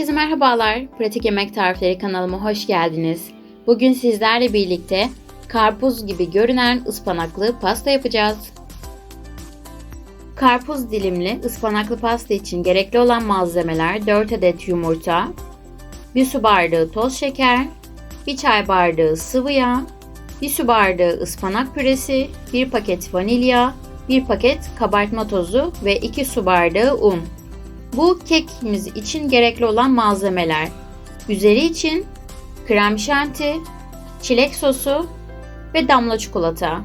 Herkese merhabalar. Pratik Yemek Tarifleri kanalıma hoş geldiniz. Bugün sizlerle birlikte karpuz gibi görünen ıspanaklı pasta yapacağız. Karpuz dilimli ıspanaklı pasta için gerekli olan malzemeler 4 adet yumurta, 1 su bardağı toz şeker, 1 çay bardağı sıvı yağ, 1 su bardağı ıspanak püresi, 1 paket vanilya, 1 paket kabartma tozu ve 2 su bardağı un. Bu kekimiz için gerekli olan malzemeler. Üzeri için krem şanti, çilek sosu ve damla çikolata.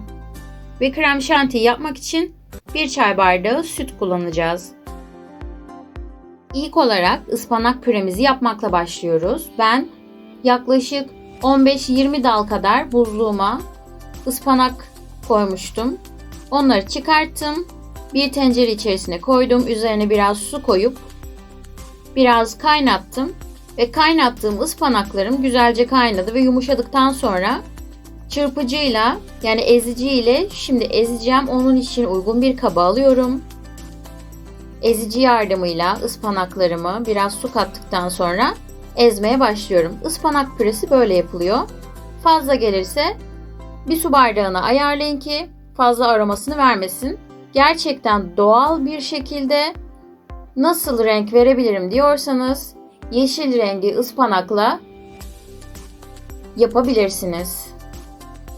Ve krem şanti yapmak için 1 çay bardağı süt kullanacağız. İlk olarak ıspanak püremizi yapmakla başlıyoruz. Ben yaklaşık 15-20 dal kadar buzluğuma ıspanak koymuştum. Onları çıkarttım bir tencere içerisine koydum. Üzerine biraz su koyup biraz kaynattım. Ve kaynattığım ıspanaklarım güzelce kaynadı ve yumuşadıktan sonra çırpıcıyla yani ezici ile şimdi ezeceğim. Onun için uygun bir kaba alıyorum. Ezici yardımıyla ıspanaklarımı biraz su kattıktan sonra ezmeye başlıyorum. Ispanak püresi böyle yapılıyor. Fazla gelirse bir su bardağına ayarlayın ki fazla aromasını vermesin gerçekten doğal bir şekilde nasıl renk verebilirim diyorsanız yeşil rengi ıspanakla yapabilirsiniz.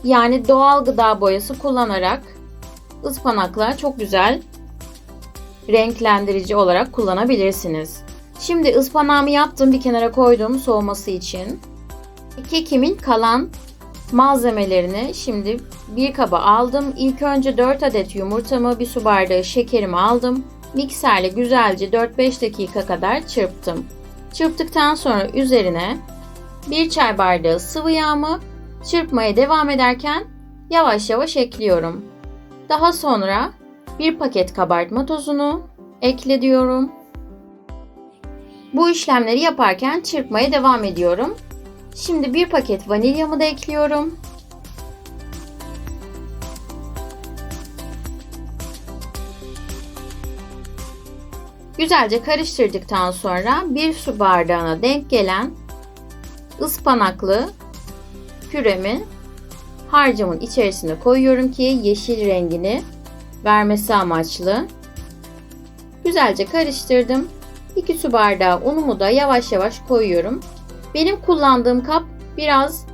Yani doğal gıda boyası kullanarak ıspanakla çok güzel renklendirici olarak kullanabilirsiniz. Şimdi ıspanağımı yaptım bir kenara koydum soğuması için. Kekimin kalan malzemelerini şimdi bir kaba aldım. İlk önce 4 adet yumurtamı, bir su bardağı şekerimi aldım. Mikserle güzelce 4-5 dakika kadar çırptım. Çırptıktan sonra üzerine 1 çay bardağı sıvı yağımı çırpmaya devam ederken yavaş yavaş ekliyorum. Daha sonra bir paket kabartma tozunu ekle diyorum. Bu işlemleri yaparken çırpmaya devam ediyorum. Şimdi bir paket vanilyamı da ekliyorum. Güzelce karıştırdıktan sonra bir su bardağına denk gelen ıspanaklı püremi harcımın içerisine koyuyorum ki yeşil rengini vermesi amaçlı. Güzelce karıştırdım. 2 su bardağı unumu da yavaş yavaş koyuyorum. Benim kullandığım kap biraz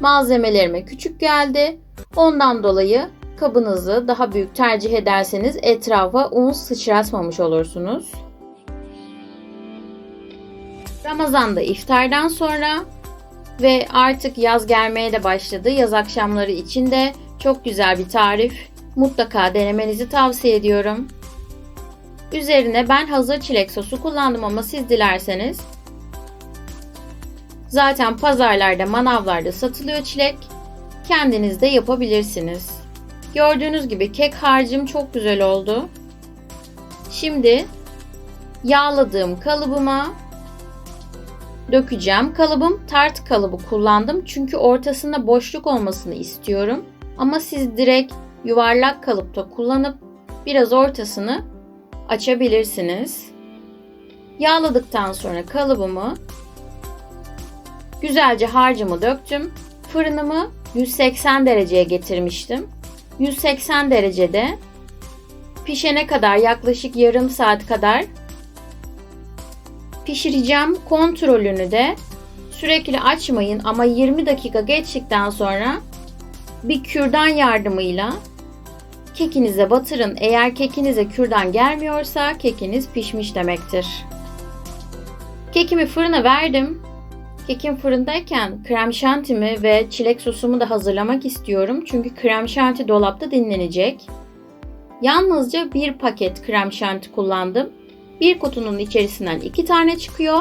malzemelerime küçük geldi. Ondan dolayı kabınızı daha büyük tercih ederseniz etrafa un sıçratmamış olursunuz. Ramazan'da iftardan sonra ve artık yaz gelmeye de başladı. Yaz akşamları için de çok güzel bir tarif. Mutlaka denemenizi tavsiye ediyorum. Üzerine ben hazır çilek sosu kullandım ama siz dilerseniz zaten pazarlarda, manavlarda satılıyor çilek. Kendiniz de yapabilirsiniz. Gördüğünüz gibi kek harcım çok güzel oldu. Şimdi yağladığım kalıbıma dökeceğim. Kalıbım tart kalıbı kullandım. Çünkü ortasında boşluk olmasını istiyorum. Ama siz direkt yuvarlak kalıpta kullanıp biraz ortasını açabilirsiniz. Yağladıktan sonra kalıbımı güzelce harcımı döktüm. Fırınımı 180 dereceye getirmiştim. 180 derecede pişene kadar yaklaşık yarım saat kadar pişireceğim. Kontrolünü de sürekli açmayın ama 20 dakika geçtikten sonra bir kürdan yardımıyla kekinize batırın. Eğer kekinize kürdan gelmiyorsa kekiniz pişmiş demektir. Kekimi fırına verdim. Kekim fırındayken krem şantimi ve çilek sosumu da hazırlamak istiyorum. Çünkü krem şanti dolapta dinlenecek. Yalnızca bir paket krem şanti kullandım. Bir kutunun içerisinden iki tane çıkıyor.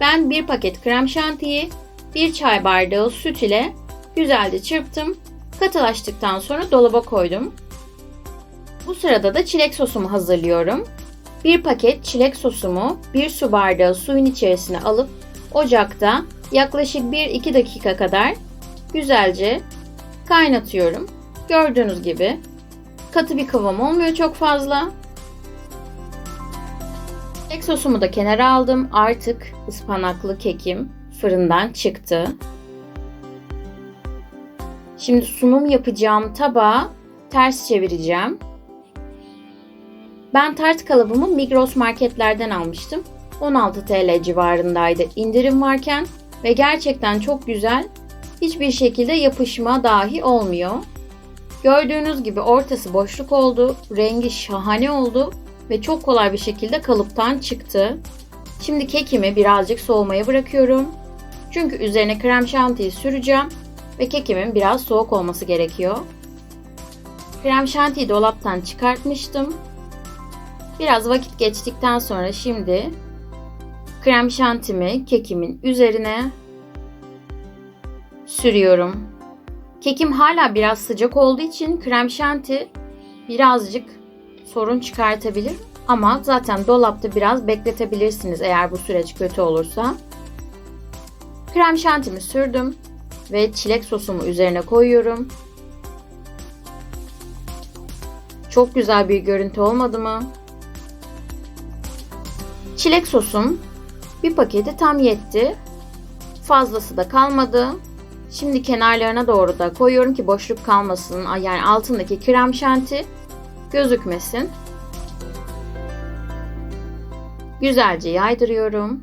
Ben bir paket krem şantiyi bir çay bardağı süt ile güzelce çırptım. Katılaştıktan sonra dolaba koydum. Bu sırada da çilek sosumu hazırlıyorum. Bir paket çilek sosumu bir su bardağı suyun içerisine alıp ocakta yaklaşık 1-2 dakika kadar güzelce kaynatıyorum. Gördüğünüz gibi katı bir kıvam olmuyor çok fazla. Kek sosumu da kenara aldım. Artık ıspanaklı kekim fırından çıktı. Şimdi sunum yapacağım tabağı ters çevireceğim. Ben tart kalıbımı Migros marketlerden almıştım. 16 TL civarındaydı indirim varken ve gerçekten çok güzel. Hiçbir şekilde yapışma dahi olmuyor. Gördüğünüz gibi ortası boşluk oldu, rengi şahane oldu ve çok kolay bir şekilde kalıptan çıktı. Şimdi kekimi birazcık soğumaya bırakıyorum. Çünkü üzerine krem şantiyi süreceğim ve kekimin biraz soğuk olması gerekiyor. Krem şantiyi dolaptan çıkartmıştım. Biraz vakit geçtikten sonra şimdi krem şantimi kekimin üzerine sürüyorum. Kekim hala biraz sıcak olduğu için krem şanti birazcık sorun çıkartabilir. Ama zaten dolapta biraz bekletebilirsiniz eğer bu süreç kötü olursa. Krem şantimi sürdüm ve çilek sosumu üzerine koyuyorum. Çok güzel bir görüntü olmadı mı? Çilek sosum bir paketi tam yetti. Fazlası da kalmadı. Şimdi kenarlarına doğru da koyuyorum ki boşluk kalmasın. Yani altındaki krem şanti gözükmesin. Güzelce yaydırıyorum.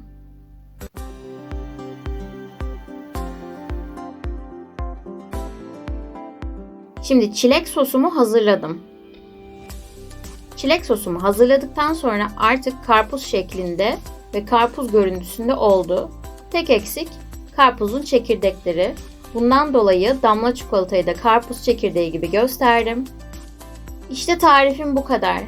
Şimdi çilek sosumu hazırladım. Çilek sosumu hazırladıktan sonra artık karpuz şeklinde ve karpuz görüntüsünde oldu. Tek eksik karpuzun çekirdekleri. Bundan dolayı damla çikolatayı da karpuz çekirdeği gibi gösterdim. İşte tarifim bu kadar.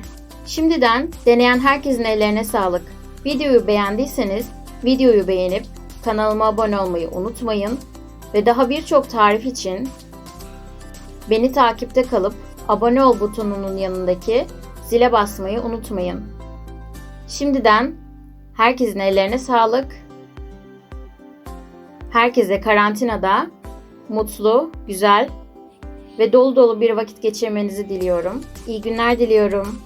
Şimdiden deneyen herkesin ellerine sağlık. Videoyu beğendiyseniz videoyu beğenip kanalıma abone olmayı unutmayın ve daha birçok tarif için beni takipte kalıp abone ol butonunun yanındaki zile basmayı unutmayın. Şimdiden herkesin ellerine sağlık. Herkese karantinada mutlu, güzel ve dolu dolu bir vakit geçirmenizi diliyorum. İyi günler diliyorum.